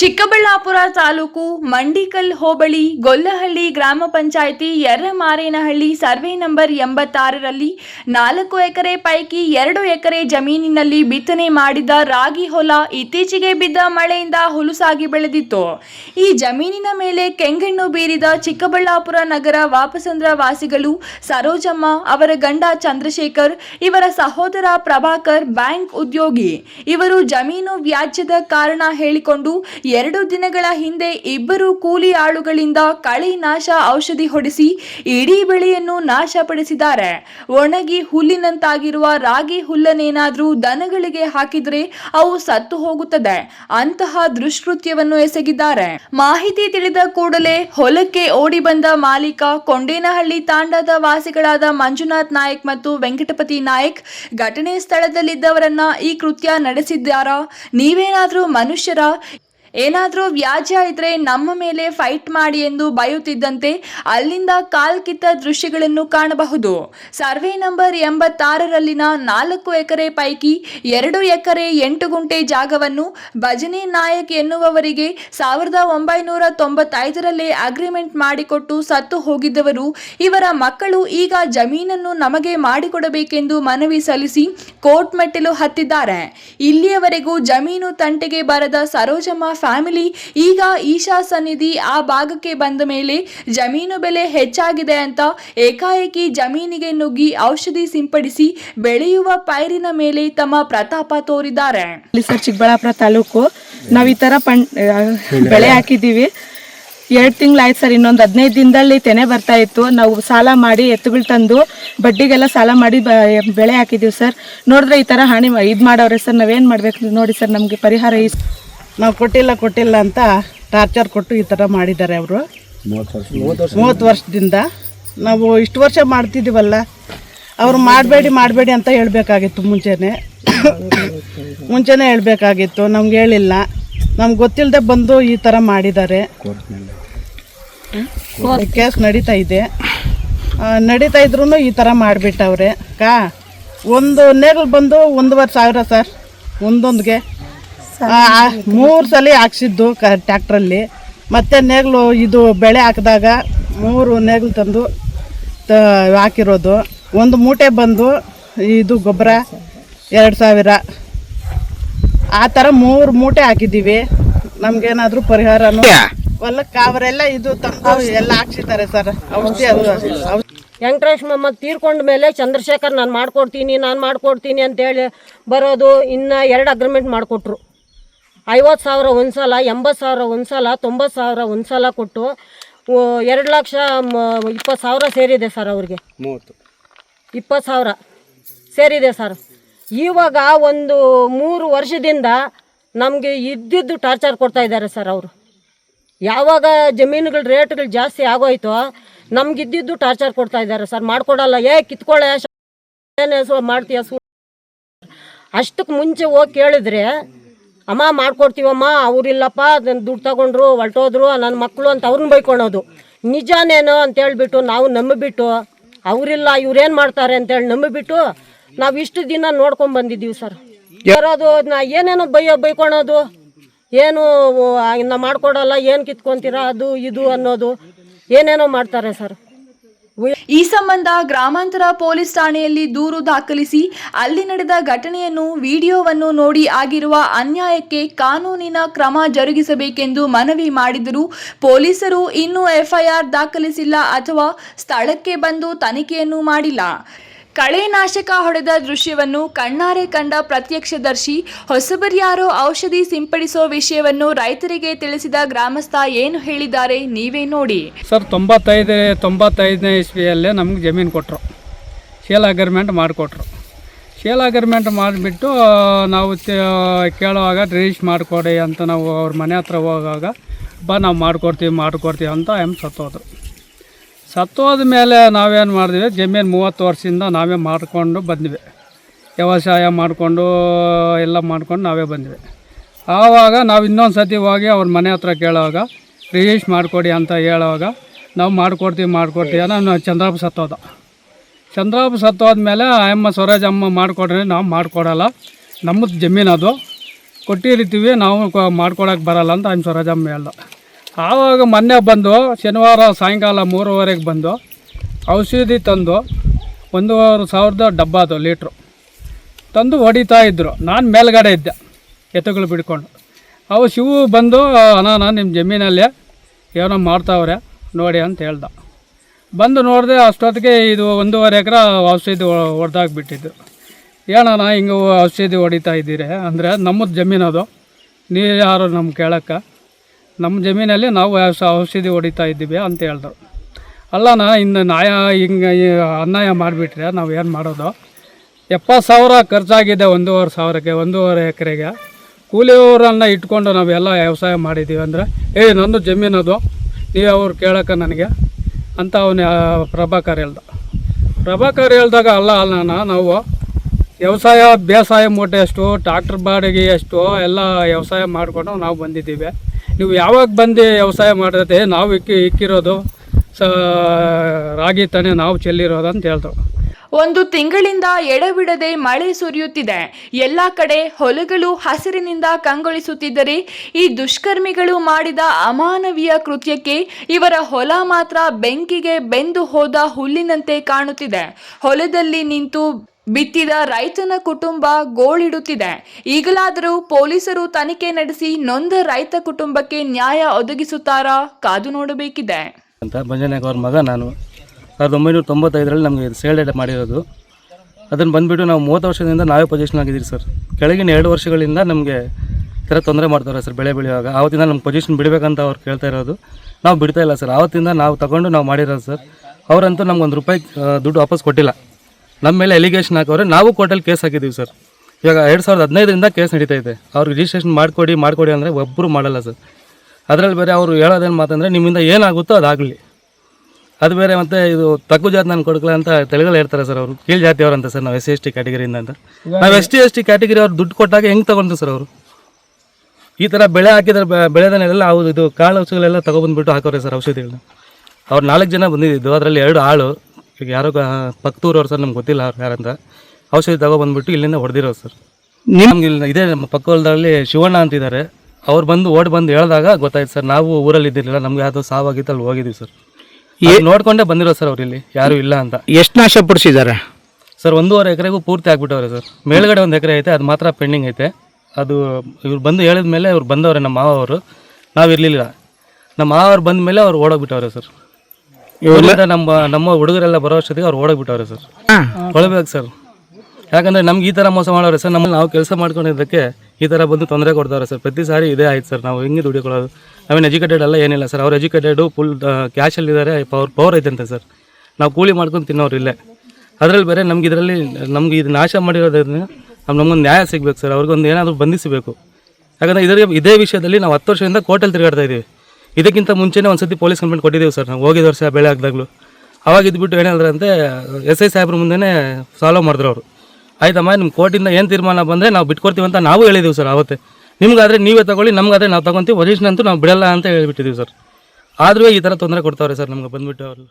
ಚಿಕ್ಕಬಳ್ಳಾಪುರ ತಾಲೂಕು ಮಂಡಿಕಲ್ ಹೋಬಳಿ ಗೊಲ್ಲಹಳ್ಳಿ ಗ್ರಾಮ panchayat ಯರ್ರಮಾರೇನಹಳ್ಳಿ survey number ಎಂಬತ್ತಾರರಲ್ಲಿ ನಾಲ್ಕು ಎಕರೆ ಪೈಕಿ ಎರಡು ಎಕರೆ ಜಮೀನಿನಲ್ಲಿ ಬಿತ್ತನೆ ಮಾಡಿದ ರಾಗಿ ಹೊಲ ಇತ್ತೀಚೆಗೆ ಬಿದ್ದ ಮಳೆಯಿಂದ ಹುಲುಸಾಗಿ ಬೆಳೆದಿತ್ತು. ಈ ಜಮೀನಿನ ಮೇಲೆ ಕೆಂಗಣ್ಣು ಬೀರಿದ ಚಿಕ್ಕಬಳ್ಳಾಪುರ ನಗರ ವಾಪಸಂದ್ರ ವಾಸಿಗಳು ಸರೋಜಮ್ಮ, ಅವರ ಗಂಡ ಚಂದ್ರಶೇಖರ್, ಇವರ ಸಹೋದರ ಪ್ರಭಾಕರ್, ಬ್ಯಾಂಕ್ ಉದ್ಯೋಗಿ. ಇವರು ಜಮೀನು ವ್ಯಾಜ್ಯದ ಕಾರಣ ಹೇಳಿಕೊಂಡು ಎರಡು ದಿನಗಳ ಹಿಂದೆ ಇಬ್ಬರು ಕೂಲಿ ಆಳುಗಳಿಂದ ಕಳೆ ನಾಶ ಔಷಧಿ ಹೊಡೆಸಿ ಇಡೀ ಬೆಳೆಯನ್ನು ನಾಶಪಡಿಸಿದ್ದಾರೆ. ಒಣಗಿ ಹುಲ್ಲಿನಂತಾಗಿರುವ ರಾಗಿ ಹುಲ್ಲನೇನಾದರೂ ದನಗಳಿಗೆ ಹಾಕಿದ್ರೆ ಅವು ಸತ್ತು ಹೋಗುತ್ತದೆ. ಅಂತಹ ದುಷ್ಕೃತ್ಯವನ್ನು ಎಸಗಿದ್ದಾರೆ. ಮಾಹಿತಿ ತಿಳಿದ ಕೂಡಲೇ ಹೊಲಕ್ಕೆ ಓಡಿ ಬಂದ ಮಾಲೀಕ ಕೊಂಡೇನಹಳ್ಳಿ ತಾಂಡದ ವಾಸಿಗಳಾದ ಮಂಜುನಾಥ್ ನಾಯಕ್ ಮತ್ತು ವೆಂಕಟಪತಿ ನಾಯಕ್ ಘಟನೆ ಸ್ಥಳದಲ್ಲಿದ್ದವರನ್ನ ಈ ಕೃತ್ಯ ನಡೆಸಿದ್ದಾರಾ? ನೀವೇನಾದರೂ ಮನುಷ್ಯರ ಏನಾದ್ರೂ ವ್ಯಾಜ್ಯ ಇದ್ರೆ ನಮ್ಮ ಮೇಲೆ ಫೈಟ್ ಮಾಡಿ ಎಂದು ಬಯುತ್ತಿದ್ದಂತೆ ಅಲ್ಲಿಂದ ಕಾಲ್ ಕಿತ್ತ ದೃಶ್ಯಗಳನ್ನು ಕಾಣಬಹುದು. ಸರ್ವೆ ನಂಬರ್ ಎಂಬತ್ತಾರರಲ್ಲಿನ ನಾಲ್ಕು ಎಕರೆ ಪೈಕಿ ಎರಡು ಎಕರೆ ಎಂಟು ಗುಂಟೆ ಜಾಗವನ್ನು ಭಜನೆ ನಾಯಕ್ ಎನ್ನುವವರಿಗೆ ಸಾವಿರದ ಒಂಬೈನೂರ ತೊಂಬತ್ತೈದರಲ್ಲೇ ಅಗ್ರಿಮೆಂಟ್ ಮಾಡಿಕೊಟ್ಟು ಸತ್ತು ಹೋಗಿದ್ದವರು, ಇವರ ಮಕ್ಕಳು ಈಗ ಜಮೀನನ್ನು ನಮಗೆ ಮಾಡಿಕೊಡಬೇಕೆಂದು ಮನವಿ ಸಲ್ಲಿಸಿ ಕೋರ್ಟ್ ಮೆಟ್ಟಿಲು ಹತ್ತಿದ್ದಾರೆ. ಇಲ್ಲಿಯವರೆಗೂ ಜಮೀನು ತಂಟೆಗೆ ಬರದ ಸರೋಜಮ್ಮ ಫ್ಯಾಮಿಲಿ ಈಗ ಈಶಾ ಸನ್ನಿಧಿ ಆ ಭಾಗಕ್ಕೆ ಬಂದ ಮೇಲೆ ಜಮೀನು ಬೆಲೆ ಹೆಚ್ಚಾಗಿದೆ ಅಂತ ಏಕಾಏಕಿ ಜಮೀನಿಗೆ ನುಗ್ಗಿ ಔಷಧಿ ಸಿಂಪಡಿಸಿ ಬೆಳೆಯುವ ಪೈರಿನ ಮೇಲೆ ತಮ್ಮ ಪ್ರತಾಪ ತೋರಿದ್ದಾರೆ. ಸರ್ ಚಿಕ್ಕಬಳ್ಳಾಪುರ ತಾಲೂಕು ನಾವು ಈ ತರ ಪಣ್ ಬೆಳೆ ಹಾಕಿದ್ದೀವಿ. ಎರಡು ತಿಂಗಳಾಯ್ತು ಸರ್ ಇನ್ನೊಂದು ಹದಿನೈದು ದಿನದಲ್ಲಿ ತೆನೆ ಬರ್ತಾ ಇತ್ತು. ನಾವು ಸಾಲ ಮಾಡಿ ಎತ್ತುಗಳು ತಂದು ಬಡ್ಡಿಗೆಲ್ಲ ಸಾಲ ಮಾಡಿ ಬ- ಬೆಳೆ ಹಾಕಿದ್ದೀವಿ ಸರ್. ನೋಡಿದ್ರೆ ಈ ಥರ ಹಾನಿ ಇದು ಮಾಡವ್ರೆ ಸರ್ ನಾವೇನು ಮಾಡಬೇಕು ನೋಡಿ ಸರ್ ನಮಗೆ ಪರಿಹಾರ ಈ ನಾವು ಕೊಟ್ಟಿಲ್ಲ ಕೊಟ್ಟಿಲ್ಲ ಅಂತ ಟಾರ್ಚರ್ ಕೊಟ್ಟು ಈ ಥರ ಮಾಡಿದ್ದಾರೆ ಅವರು. ಮೂವತ್ತು ವರ್ಷದಿಂದ. ನಾವು ಇಷ್ಟು ವರ್ಷ ಮಾಡ್ತಿದ್ದೀವಲ್ಲ ಅವ್ರು ಮಾಡಬೇಡಿ ಮಾಡಬೇಡಿ ಅಂತ ಹೇಳಬೇಕಾಗಿತ್ತು ಮುಂಚೆನೇ. ಮುಂಚೆನೇ ಹೇಳಬೇಕಾಗಿತ್ತು ನಮ್ಗೆ ಹೇಳಿಲ್ಲ. ನಮ್ಗೆ ಗೊತ್ತಿಲ್ಲದೆ ಬಂದು ಈ ಥರ ಮಾಡಿದ್ದಾರೆ. ಕೇಸ್ ನಡೀತಾ ಇದೆ. ನಡೀತಾ ಇದ್ರೂ ಈ ಥರ ಮಾಡಿಬಿಟ್ಟವ್ರೆ. ಕಾ ಒಂದು ನೇಗಳು ಬಂದು ಒಂದೂವರೆ ಸಾವಿರ ಸರ್ ಒಂದೊಂದಿಗೆ. ಮೂರು ಸಲ ಹಾಕ್ಸಿದ್ದು ಕ ಟ್ಯಾಕ್ಟ್ರಲ್ಲಿ. ಮತ್ತೆ ನೇಗ್ಲು ಇದು ಬೆಳೆ ಹಾಕಿದಾಗ ಮೂರು ನೆಗ್ಲು ತಂದು ತ ಹಾಕಿರೋದು. ಒಂದು ಮೂಟೆ ಬಂದು ಇದು ಗೊಬ್ಬರ ಎರಡು ಸಾವಿರ. ಆ ಥರ ಮೂರು ಮೂಟೆ ಹಾಕಿದ್ದೀವಿ. ನಮಗೇನಾದರೂ ಪರಿಹಾರ ಹೊಲಕ್ಕೆ ಅವರೆಲ್ಲ ಇದು ತಂದು ಎಲ್ಲ ಹಾಕ್ಸಿದ್ದಾರೆ ಸರ್. ಔಷಧಿ ಅದು ವೆಂಕಟೇಶ್ ಮೊಹಮ್ಮದ್ ತೀರ್ಕೊಂಡ ಮೇಲೆ ಚಂದ್ರಶೇಖರ್ ನಾನು ಮಾಡ್ಕೊಡ್ತೀನಿ ನಾನು ಮಾಡ್ಕೊಡ್ತೀನಿ ಅಂತೇಳಿ ಬರೋದು ಇನ್ನು ಎರಡು ಅಗ್ರಿಮೆಂಟ್ ಮಾಡಿಕೊಟ್ರು. ಐವತ್ತು ಸಾವಿರ ಒಂದು ಸಲ ಎಂಬತ್ತು ಸಾವಿರ ಒಂದು ಸಲ ತೊಂಬತ್ತು ಸಾವಿರ ಒಂದು ಸಲ ಕೊಟ್ಟು ಎರಡು ಲಕ್ಷ ಇಪ್ಪತ್ತು ಸಾವಿರ ಸೇರಿದೆ ಸರ್ ಅವ್ರಿಗೆ. ಇಪ್ಪತ್ತು ಸಾವಿರ ಸೇರಿದೆ ಸರ್. ಇವಾಗ ಒಂದು ಮೂರು ವರ್ಷದಿಂದ ನಮಗೆ ಇದ್ದಿದ್ದು ಟಾರ್ಚರ್ ಕೊಡ್ತಾ ಇದ್ದಾರೆ ಸರ್ ಅವರು. ಯಾವಾಗ ಜಮೀನುಗಳ ರೇಟ್ಗಳು ಜಾಸ್ತಿ ಆಗೋಯ್ತೋ ನಮ್ಗಿದ್ದಿದ್ದು ಟಾರ್ಚರ್ ಕೊಡ್ತಾ ಇದ್ದಾರೆ ಸರ್. ಮಾಡ್ಕೊಡಲ್ಲ. ಏ ಕಿತ್ಕೊಳ್ಳೆ ಮಾಡ್ತೀಯ ಸು? ಅಷ್ಟಕ್ಕೆ ಮುಂಚೆ ಹೋಗಿ ಕೇಳಿದ್ರೆ ಅಮ್ಮ ಮಾಡ್ಕೊಡ್ತೀವಮ್ಮ, ಅವರಿಲ್ಲಪ್ಪ ದುಡ್ಡು ತಗೊಂಡ್ರು, ಹೊಲ್ಟೋದ್ರು ನನ್ನ ಮಕ್ಕಳು ಅಂತ ಅವ್ರನ್ನ ಬೈಕೊಳೋದು. ನಿಜಾನೇನೋ ಅಂತ ಹೇಳ್ಬಿಟ್ಟು ನಾವು ನಂಬಿಬಿಟ್ಟು, ಅವರಿಲ್ಲ, ಇವ್ರೇನು ಮಾಡ್ತಾರೆ ಅಂತೇಳಿ ನಂಬಿಬಿಟ್ಟು ನಾವು ಇಷ್ಟು ದಿನ ನೋಡ್ಕೊಂಡು ಬಂದಿದ್ದೀವಿ ಸರ್. ಬರೋದು ನಾ ಏನೇನೋ ಬೈಯೋ ಬೈಕೊಳೋದು, ಏನು ಇನ್ನು ಮಾಡ್ಕೊಡಲ್ಲ, ಏನು ಕಿತ್ಕೊಂತೀರಾ, ಅದು, ಇದು ಅನ್ನೋದು ಏನೇನೋ ಮಾಡ್ತಾರೆ ಸರ್. ಈ ಸಂಬಂಧ ಗ್ರಾಮಾಂತರ ಪೊಲೀಸ್ ಠಾಣೆಯಲ್ಲಿ ದೂರು ದಾಖಲಿಸಿ ಅಲ್ಲಿ ನಡೆದ ಘಟನೆಯನ್ನು ವಿಡಿಯೋವನ್ನು ನೋಡಿ ಆಗಿರುವ ಅನ್ಯಾಯಕ್ಕೆ ಕಾನೂನಿನ ಕ್ರಮ ಜರುಗಿಸಬೇಕೆಂದು ಮನವಿ ಮಾಡಿದರು ಪೊಲೀಸರು ಇನ್ನೂ ಎಫ್ಐಆರ್ ದಾಖಲಿಸಿಲ್ಲ ಅಥವಾ ಸ್ಥಳಕ್ಕೆ ಬಂದು ತನಿಖೆಯನ್ನು ಮಾಡಿಲ್ಲ. ಕಳೆ ನಾಶಕ ಹೊಡೆದ ದೃಶ್ಯವನ್ನು ಕಣ್ಣಾರೆ ಕಂಡ ಪ್ರತ್ಯಕ್ಷದರ್ಶಿ ಹೊಸಬರ್ಯಾರೋ ಔಷಧಿ ಸಿಂಪಡಿಸೋ ವಿಷಯವನ್ನು ರೈತರಿಗೆ ತಿಳಿಸಿದ ಗ್ರಾಮಸ್ಥ ಏನು ಹೇಳಿದ್ದಾರೆ ನೀವೇ ನೋಡಿ. ಸರ್, ತೊಂಬತ್ತೈದು, ತೊಂಬತ್ತೈದನೇ ಇಸ್ವಿಯಲ್ಲೇ ನಮ್ಗೆ ಜಮೀನು ಕೊಟ್ಟರು ಶೇಲ್ ಅಗ್ರಿಮೆಂಟ್ ಮಾಡಿಕೊಟ್ರು. ಶೇಲ್ ಅಗ್ರಿಮೆಂಟ್ ಮಾಡಿಬಿಟ್ಟು ನಾವು ಕೇಳುವಾಗ ರಿಲೀಸ್ ಮಾಡಿಕೊಡಿ ಅಂತ ನಾವು ಅವ್ರ ಮನೆ ಹತ್ರ ಹೋಗುವಾಗ, ಬಾ, ನಾವು ಮಾಡ್ಕೊಡ್ತೀವಿ ಮಾಡ್ಕೊಡ್ತೀವಿ ಅಂತ ಎಂ ಸತ್ತೋದ್ರು. ಸತ್ತೋದ ಮೇಲೆ ನಾವೇನು ಮಾಡಿದ್ವಿ? ಜಮೀನು ಮೂವತ್ತು ವರ್ಷದಿಂದ ನಾವೇ ಮಾಡಿಕೊಂಡು ಬಂದ್ವಿ. ವ್ಯವಸಾಯ ಮಾಡಿಕೊಂಡು, ಎಲ್ಲ ಮಾಡ್ಕೊಂಡು ನಾವೇ ಬಂದ್ವಿ. ಆವಾಗ ನಾವು ಇನ್ನೊಂದು ಸತಿ ಹೋಗಿ ಅವ್ರ ಮನೆ ಹತ್ರ ಕೇಳುವಾಗ ರಿಜಿಸ್ಟ್ ಮಾಡಿಕೊಡಿ ಅಂತ ಹೇಳುವಾಗ, ನಾವು ಮಾಡಿಕೊಡ್ತೀವಿ ಮಾಡಿಕೊಡ್ತೀವಿ ಅನ್ನೋ ಚಂದ್ರಪ್ಪ ಸತ್ತೋದ. ಚಂದ್ರಪ್ಪ ಸತ್ತೋದ್ಮೇಲೆ ಅಮ್ಮ ಸ್ವರಾಜಮ್ಮ ಮಾಡಿಕೊಡ್ರಿ, ನಾವು ಮಾಡಿಕೊಡಲ್ಲ. ನಮ್ಮದು ಜಮೀನು ಅದು. ಕೊಟ್ಟಿರ್ತೀವಿ, ನಾವು ಮಾಡ್ಕೊಡೋಕೆ ಬರಲ್ಲ ಅಂತ ಐಮ್ ಸ್ವರಾಜಮ್ಮ ಹೇಳ್ದ. ಆವಾಗ ಮೊನ್ನೆ ಬಂದು ಶನಿವಾರ ಸಾಯಂಕಾಲ ಮೂರುವರೆಗೆ ಬಂದು ಔಷಧಿ ತಂದು ಒಂದೂವರೆ ಸಾವಿರದ ಡಬ್ಬ ಅದು ಲೀಟ್ರು ತಂದು ಹೊಡಿತಾ ಇದ್ದರು ನಾನು ಮೇಲ್ಗಡೆ ಇದ್ದೆ, ಎತ್ತುಗಳು ಬಿಡ್ಕೊಂಡು. ಅವು ಶಿವು ಬಂದು ಅನಾನ ನಿಮ್ಮ ಜಮೀನಲ್ಲಿ ಏನೋ ಮಾಡ್ತಾವ್ರೆ, ನೋಡಿ ಅಂತ ಹೇಳ್ದ. ಬಂದು ನೋಡಿದೆ ಅಷ್ಟೊತ್ತಿಗೆ ಇದು ಒಂದೂವರೆ ಎಕರೆ ಔಷಧಿ ಹೊಡೆದಾಕ್ಬಿಟ್ಟಿದ್ದು ಏನಣ್ಣ ಹಿಂಗೆ ಔಷಧಿ ಹೊಡಿತಾ ಇದ್ದೀರಿ? ಅಂದರೆ ನಮ್ಮದು ಜಮೀನದು ನೀವು ಯಾರು ನಮ್ಮ ಕೇಳಕ್ಕೆ? ನಮ್ಮ ಜಮೀನಲ್ಲಿ ನಾವು ಔಷ- ಔಷಧಿ ಹೊಡಿತಾ ಇದ್ದೀವಿ ಅಂತ ಹೇಳಿದ್ರು. ಅಲ್ಲಣ್ಣ ಇನ್ನು ನ್ಯಾಯ ಹಿಂಗೆ ಅನ್ಯಾಯ ಮಾಡಿಬಿಟ್ರೆ ನಾವು ಏನು ಮಾಡೋದು? ಎಪ್ಪತ್ತು ಸಾವಿರ ಖರ್ಚಾಗಿದೆ ಒಂದೂವರೆ ಸಾವಿರಕ್ಕೆ, ಒಂದೂವರೆ ಎಕರೆಗೆ. ಕೂಲಿಯವರನ್ನು ಇಟ್ಕೊಂಡು ನಾವೆಲ್ಲ ವ್ಯವಸಾಯ ಮಾಡಿದ್ದೀವಿ ಅಂದರೆ, ಏ, ನಂದು ಜಮೀನದು ನೀವು ಅವ್ರು ಕೇಳೋಕೆ ನನಗೆ ಅಂತ ಅವನು ಪ್ರಭಾಕರ್ ಹೇಳ್ದ. ಪ್ರಭಾಕರ್ ಹೇಳ್ದಾಗ ಅಲ್ಲ ಅಲ್ಲ ನಾವು ವ್ಯವಸಾಯ, ಬೇಸಾಯ ಮೂಟೆ ಎಷ್ಟು ಬಾಡಿಗೆಯಷ್ಟು ಬಾಡಿಗೆ ಎಷ್ಟು ಎಲ್ಲ ವ್ಯವಸಾಯ ಮಾಡಿಕೊಂಡು ನಾವು ಬಂದಿದ್ದೀವಿ. ನೀವು ಯಾವಾಗ ಬಂದು ವ್ಯವಸಾಯ ಮಾಡಿದ್ರೆ ನಾವು ಇಕ್ಕಿ ಇಕ್ಕಿರೋದು, ಸ, ರಾಗಿ ತಾನೇ ನಾವು ಚೆಲ್ಲಿರೋದು ಅಂತ ಹೇಳ್ತೇವೆ ಒಂದು ತಿಂಗಳಿಂದ ಎಡಬಿಡದೆ ಮಳೆ ಸುರಿಯುತ್ತಿದೆ. ಎಲ್ಲ ಕಡೆ ಹೊಲಗಳು ಹಸಿರಿನಿಂದ ಕಂಗೊಳಿಸುತ್ತಿದ್ದರೆ ಈ ದುಷ್ಕರ್ಮಿಗಳು ಮಾಡಿದ ಅಮಾನವೀಯ ಕೃತ್ಯಕ್ಕೆ ಇವರ ಹೊಲ ಮಾತ್ರ ಬೆಂಕಿಗೆ ಬೆಂದು ಹೋದ ಹುಲ್ಲಿನಂತೆ ಕಾಣುತ್ತಿದೆ. ಹೊಲದಲ್ಲಿ ನಿಂತು ಬಿತ್ತಿದ ರೈತನ ಕುಟುಂಬ ಗೋಳಿಡುತ್ತಿದೆ. ಈಗಲಾದರೂ ಪೊಲೀಸರು ತನಿಖೆ ನಡೆಸಿ ನೊಂದ ರೈತ ಕುಟುಂಬಕ್ಕೆ ನ್ಯಾಯ ಒದಗಿಸುತ್ತಾರಾ ಕಾದು ನೋಡಬೇಕಿದೆ. ಅಂತ ಭಂಜನಾಯಕ್ ಅವ್ರ ಮಗ ನಾನು. ಸಾವಿರದ ಒಂಬೈನೂರ ತೊಂಬತ್ತೈದರಲ್ಲಿ ನಮಗೆ ಸೇಲ್ ಡೇಟ್ ಮಾಡಿರೋದು. ಅದನ್ನು ಬಂದುಬಿಟ್ಟು ನಾವು ಮೂವತ್ತು ವರ್ಷದಿಂದ ನಾವೇ ಪೊಸಿಷನ್ ಆಗಿದ್ದೀರಿ ಸರ್. ಕೆಳಗಿನ ಎರಡು ವರ್ಷಗಳಿಂದ ನಮಗೆ ಥರ ತೊಂದರೆ ಮಾಡ್ತಾರೆ ಸರ್ ಬೆಳೆ ಬೆಳೆಯುವಾಗ. ಆವತ್ತಿಂದ ನಮ್ಮ ಪೊಸಿಷನ್ ಬಿಡಬೇಕಂತ ಅವ್ರು ಕೇಳ್ತಾ ಇರೋದು. ನಾವು ಬಿಡ್ತಾ ಇಲ್ಲ ಸರ್. ಆವತ್ತಿಂದ ನಾವು ತಗೊಂಡು ನಾವು ಮಾಡಿರೋದು ಸರ್. ಅವರಂತೂ ನಮ್ಗೆ ಒಂದು ರೂಪಾಯಿ ದುಡ್ಡು ವಾಪಸ್ ಕೊಟ್ಟಿಲ್ಲ. ನಮ್ಮ ಮೇಲೆ ಎಲಿಗೇಷನ್ ಹಾಕೋರೆ ನಾವು ಕೋರ್ಟಲ್ಲಿ ಕೇಸ್ ಹಾಕಿದ್ದೀವಿ ಸರ್ ಇವಾಗ ಎರಡು ಸಾವಿರದ ಹದಿನೈದರಿಂದ ಕೇಸ್ ನಡೀತಾ ಇದೆ. ಅವ್ರಿಗೆ ರಿಜಿಸ್ಟ್ರೇಷನ್ ಮಾಡಿಕೊಡಿ ಮಾಡಿಕೊಡಿ ಅಂದರೆ ಒಬ್ಬರು ಮಾಡಲ್ಲ ಸರ್ ಅದರಲ್ಲಿ ಬೇರೆ ಅವರು ಹೇಳೋದೇನು ಮಾತಂದರೆ, ನಿಮ್ಮಿಂದ ಏನಾಗುತ್ತೋ ಅದಾಗಲಿ. ಅದು ಬೇರೆ ಮತ್ತು ಇದು ತಗ್ಗು ಜಾತಿ ನಾನು ಕೊಡ್ಕಲ್ಲ ಅಂತ ತೆಲುಗಲ್ಲಿ ಹೇಳ್ತಾರೆ ಸರ್ ಅವರು. ಕೀಳು ಜಾತಿಯವರು ಅಂತ ಸರ್ ನಾವು ಎಸ್ ಸಿ ಎಸ್ ಟಿ ಕ್ಯಾಟಗರಿಯಿಂದ ಅಂತ. ನಾವು S T S T category ಅವ್ರು ದುಡ್ಡು ಕೊಟ್ಟಾಗ ಹೆಂಗೆ ತಗೊಂಡ್ರು ಸರ್ ಅವರು? ಈ ಥರ ಬೆಳೆ ಹಾಕಿದ್ರೆ ಬೆಳೆದನೆಲ್ಲ ಅವ್ರು ಇದು ಕಾಳು ಔಷಧಿಗಳೆಲ್ಲ ತಗೊಬಂದ್ಬಿಟ್ಟು ಹಾಕೋರೆ ಸರ್ ಔಷಧಿಗಳನ್ನ ಅವ್ರು ನಾಲ್ಕು ಜನ ಬಂದಿದ್ದು, ಅದರಲ್ಲಿ ಎರಡು ಆಳು. ಈಗ ಯಾರೋ ಪಕ್ಕದೂರವ್ರು ಸರ್ ನಮ್ಗೆ ಗೊತ್ತಿಲ್ಲ ಅವ್ರು ಯಾರಂತ. ಔಷಧಿ ತಗೊಬಂದ್ಬಿಟ್ಟು ಇಲ್ಲಿಂದ ಹೊಡೆದಿರೋರು ಸರ್. ನಮ್ಗೆ ಇಲ್ಲಿ ಇದೇ ನಮ್ಮ ಪಕ್ಕ ಹೊಲದಲ್ಲಿ ಶಿವಣ್ಣ ಅಂತಿದ್ದಾರೆ. ಅವ್ರು ಬಂದು ಓಡಿ ಬಂದು ಹೇಳಿದಾಗ ಗೊತ್ತಾಯ್ತು ಸರ್ ನಾವು ಊರಲ್ಲಿ ಇದ್ದಿರಲಿಲ್ಲ ನಮ್ಗೆ ಯಾವುದೋ ಸಾವಾಗಿತ್ತು ಅಲ್ಲಿ ಹೋಗಿದ್ದೀವಿ ಸರ್. ಈ ನೋಡ್ಕೊಂಡೇ ಬಂದಿರೋ ಸರ್ ಅವ್ರು ಇಲ್ಲಿ ಯಾರು ಇಲ್ಲ ಅಂತ. ಎಷ್ಟು ನಾಶ ಪಡಿಸಿದ್ದಾರೆ ಸರ್ ಒಂದೂವರೆ ಎಕರೆಗೂ ಪೂರ್ತಿ ಆಗ್ಬಿಟ್ಟವ್ರೆ ಸರ್. ಮೇಲ್ಗಡೆ ಒಂದು ಎಕರೆ ಐತೆ ಅದು ಮಾತ್ರ ಪೆಂಡಿಂಗ್ ಐತೆ. ಅದು ಇವ್ರು ಬಂದು ಹೇಳಿದ ಮೇಲೆ ಇವ್ರು ಬಂದವ್ರೆ ನಮ್ಮ ಮಾವ ಅವರು. ನಾವು ಇರಲಿಲ್ಲ. ನಮ್ಮ ಮಾವ ಅವ್ರು ಬಂದ ಮೇಲೆ ಅವ್ರು ಓಡೋಗ್ಬಿಟ್ಟವ್ರೆ ಸರ್. ಇವ್ರಿಂದ ನಮ್ಮ ನಮ್ಮ ಹುಡುಗರೆಲ್ಲ ಬರೋ ಅಷ್ಟೊತ್ತಿಗೆ ಅವ್ರು ಓಡೋಗ್ಬಿಟ್ಟವ್ರೆ ಸರ್. ಕೊಳ್ಬೇಕು ಸರ್. ಯಾಕಂದ್ರೆ ನಮ್ಗೆ ಈ ಥರ ಮೋಸ ಮಾಡೋರೆ ಸರ್. ನಮ್ಮಲ್ಲಿ ನಾವು ಕೆಲಸ ಮಾಡ್ಕೊಂಡಿದ್ದಕ್ಕೆ ಈ ಥರ ಬಂದು ತೊಂದರೆ ಕೊಡ್ತಾವ್ರೆ ಸರ್. ಪ್ರತಿ ಸಾರಿ ಇದೇ ಆಯ್ತು ಸರ್. ನಾವು ಹೆಂಗೆ ದುಡಿಕೊಳ್ಳೋದು? ನಾವೇನು ಎಜುಕೇಟೆಡ್ ಅಲ್ಲ ಏನಿಲ್ಲ ಸರ್. ಅವ್ರು ಎಜುಕೇಟೆಡು ಫುಲ್ ಕ್ಯಾಶಲ್ಲಿದ್ದಾರೆ ಪವರ್ ಪವರ್ ಐತಂತೆ ಸರ್. ನಾವು ಕೂಲಿ ಮಾಡ್ಕೊಂಡು ತಿನ್ನೋರು ಇಲ್ಲೇ. ಅದರಲ್ಲಿ ಬೇರೆ ನಮ್ಗೆ ಇದರಲ್ಲಿ ನಮ್ಗೆ ಇದು ನಾಶ ಮಾಡಿರೋದ್ರಿಂದ ನಮ್ಮ ನಮ್ಗೊಂದು ನ್ಯಾಯ ಸಿಗ್ಬೇಕು ಸರ್. ಅವ್ರಿಗೊಂದು ಏನಾದರೂ ಬಂಧಿಸಬೇಕು. ಯಾಕಂದರೆ ಇದರ ಇದೇ ವಿಷಯದಲ್ಲಿ ನಾವು ಹತ್ತು ವರ್ಷದಿಂದ ಕೋರ್ಟಲ್ಲಿ ತಿರುಗಾಡ್ತಾ ಇದ್ದೀವಿ ಇದಕ್ಕಿಂತ ಮುಂಚೆನೇ ಒಂದು ಸತಿ ಪೊಲೀಸ್ ಕಂಪ್ಲೇಂಟ್ ಕೊಟ್ಟಿದ್ದೀವಿ ಸರ್. ನಾವು ಹೋಗಿದ ವರ್ಷ ಬೆಳೆ ಹಾಕಿದಾಗಲೂ. ಅವಾಗ ಇದ್ಬಿಟ್ಟು ಏನೇಳಿದ್ರಂತೆ ಎಸ್ ಐ ಸಾಹೇಬ್ರ ಮುಂದೆನೇ ಸಾಲ್ವ್ ಮಾಡಿದ್ರು ಅವರು. ಆಯ್ತಮ್ಮ ನಿಮ್ಮ ಕೋರ್ಟಿಂದ ಏನು ತೀರ್ಮಾನ ಬಂದರೆ ನಾವು ಬಿಟ್ಕೊಡ್ತೀವಿ ಅಂತ ನಾವು ಹೇಳಿದ್ದೀವಿ ಸರ್ ಅವತ್ತೆ ನಿಮ್ಗಾದ್ರೆ ನೀವೇ ತಗೊಳ್ಳಿ, ನಮ್ಗಾದ್ರೆ ನಾವು ತಗೊಂತೀವಿ ಅಂತೂ ನಾವು ಬಿಡಲ್ಲ ಅಂತ ಹೇಳಿಬಿಟ್ಟಿದ್ದೀವಿ ಸರ್. ಆದರೂ ಈ ಥರ ತೊಂದರೆ ಕೊಡ್ತಾವ್ರೆ ಸರ್ ನಮ್ಗೆ ಬಂದ್ಬಿಟ್ಟು ಅವರು.